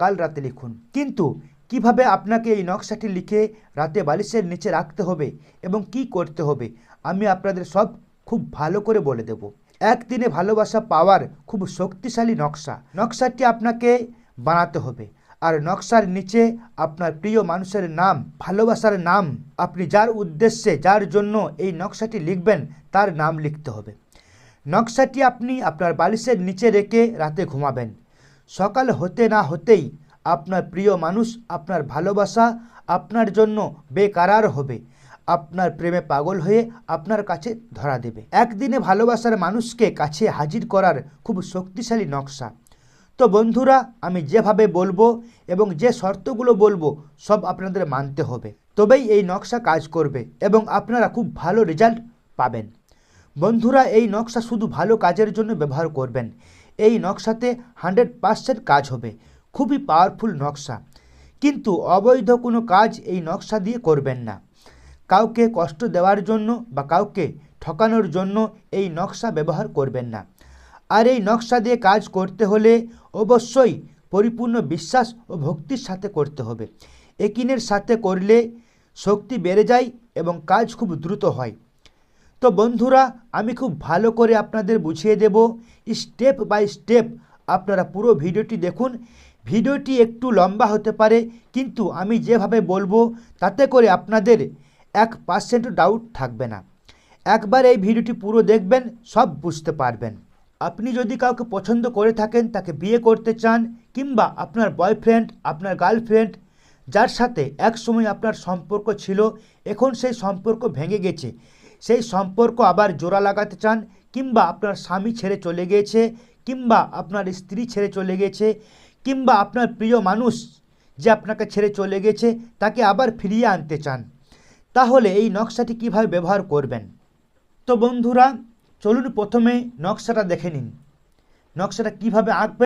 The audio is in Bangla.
কাল রাতে লিখুন। কিন্তু কীভাবে আপনাকে এই নকশাটি লিখে রাতে বালিশের নিচে রাখতে হবে এবং কি করতে হবে, আমি আপনাদের সব খুব ভালো করে বলে দেব। একদিনে ভালোবাসা পাওয়ার খুব শক্তিশালী নকশা। নকশাটি আপনাকে বানাতে হবে। আর নকশার নিচে আপনার প্রিয় মানুষের নাম, ভালোবাসার নাম, আপনি যার উদ্দেশ্যে, যার জন্য এই নকশাটি লিখবেন, তার নাম লিখতে হবে। নকশাটি আপনি আপনার বালিশের নিচে রেখে রাতে ঘুমাবেন। সকাল হতে না হতেই আপনার প্রিয় মানুষ আপনার ভালোবাসা আপনার জন্য বেকারার হবে। আপনার প্রেমে পাগল হয়ে আপনার কাছে ধরা দেবে। একদিনে ভালোবাসার মানুষকে কাছে হাজির করার খুব শক্তিশালী নকশা। তো বন্ধুরা, আমি যেভাবে বলব এবং যে শর্তগুলো বলব, সব আপনাদের মানতে হবে। তবেই এই নকশা কাজ করবে এবং আপনারা খুব ভালো রেজাল্ট পাবেন। বন্ধুরা, এই নকশা শুধু ভালো কাজের জন্য ব্যবহার করবেন। এই নকশাতে হান্ড্রেড পার্সেন্ট কাজ হবে। খুবই পাওয়ারফুল নকশা। কিন্তু অবৈধ কোনো কাজ এই নকশা দিয়ে করবেন না। কাউকে কষ্ট দেওয়ার জন্য বা কাউকে ঠকানোর জন্য এই নকশা ব্যবহার করবেন না। আর এই নকশা দিয়ে কাজ করতে হলে অবশ্যই পরিপূর্ণ বিশ্বাস ও ভক্তির সাথে করতে হবে। একিনের সাথে করলে শক্তি বেড়ে যায় এবং কাজ খুব দ্রুত হয়। তো বন্ধুরা, আমি খুব ভালো করে আপনাদের বুঝিয়ে দেব। স্টেপ বাই স্টেপ আপনারা পুরো ভিডিওটি দেখুন। ভিডিওটি একটু লম্বা হতে পারে, কিন্তু আমি যেভাবে বলব, তাতে করে আপনাদের এক পার্সেন্ট ডাউট থাকবে না। একবার এই ভিডিওটি পুরো দেখবেন, সব বুঝতে পারবেন। আপনি যদি কাউকে পছন্দ করে থাকেন, তাকে বিয়ে করতে চান, কিংবা আপনার বয়ফ্রেন্ড আপনার গার্লফ্রেন্ড যার সাথে এক সময় আপনার সম্পর্ক ছিল, এখন সেই সম্পর্ক ভেঙে গেছে। সেই সম্পর্ক আবার জোড়া লাগাতে চান কিংবা আপনার স্বামী ছেড়ে চলে গিয়েছে কিংবা আপনার স্ত্রী ছেড়ে চলে গেছে কিংবা আপনার প্রিয় মানুষ যে আপনাকে ছেড়ে চলে গেছে তাকে আবার ফিরিয়ে আনতে চান। তাহলে এই নকশাটি কীভাবে ব্যবহার করবেন? তো বন্ধুরা, চলুন প্রথমে নকশাটা দেখে নিন। নকশাটা কীভাবে আঁকবেন?